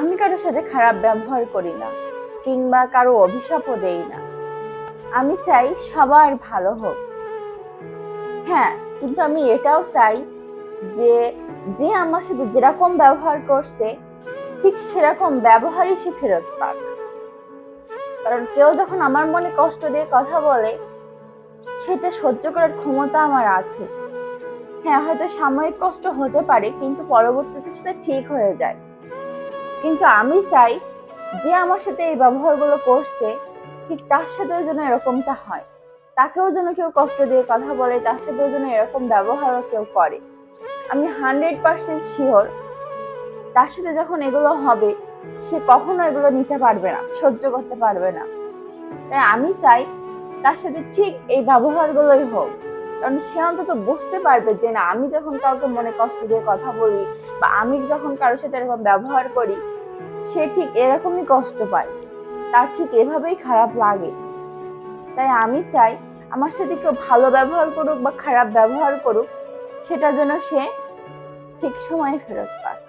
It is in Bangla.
আমি কারোর সাথে খারাপ ব্যবহার করি না, কিংবা কারও অভিশাপও দেই না। আমি চাই সবার ভালো হোক। হ্যাঁ কিন্তু আমি এটাও চাই যে যে আমার সাথে যেরকম ব্যবহার করছে, ঠিক সেরকম ব্যবহারই সে ফেরত পাক। কারণ কেউ যখন আমার মনে কষ্ট দিয়ে কথা বলে, সেটা সহ্য করার ক্ষমতা আমার আছে। হ্যাঁ হয়তো সাময়িক কষ্ট হতে পারে, কিন্তু পরবর্তীতে সেটা ঠিক হয়ে যায়। কিন্তু আমি চাই যে আমার সাথে এই ব্যবহারগুলো করছে, ঠিক তার সাথেও যেন এরকমটা হয়। তাকেও যেন কেউ কষ্ট দিয়ে কথা বলে, তার সাথেও যেন এরকম ব্যবহারও কেউ করে। আমি হান্ড্রেড পার্সেন্ট শিওর তার সাথে যখন এগুলো হবে, সে কখনো এগুলো নিতে পারবে না, সহ্য করতে পারবে না। তাই আমি চাই তার সাথে ঠিক এই ব্যবহারগুলোই হোক। কারণ সে অন্তত বুঝতে পারবে যে না, আমি যখন কাউকে মনে কষ্ট দিয়ে কথা বলি বা আমি যখন কারোর সাথে এরকম ব্যবহার করি সে ঠিক এরকমই কষ্ট পায়। তার ঠিক এভাবেই খারাপ লাগে। তাই আমি চাই আমার সাথে কেউ ভালো ব্যবহার করুক বা খারাপ ব্যবহার করুক, সেটা যেন সে ঠিক সময়ে ফেরত পায়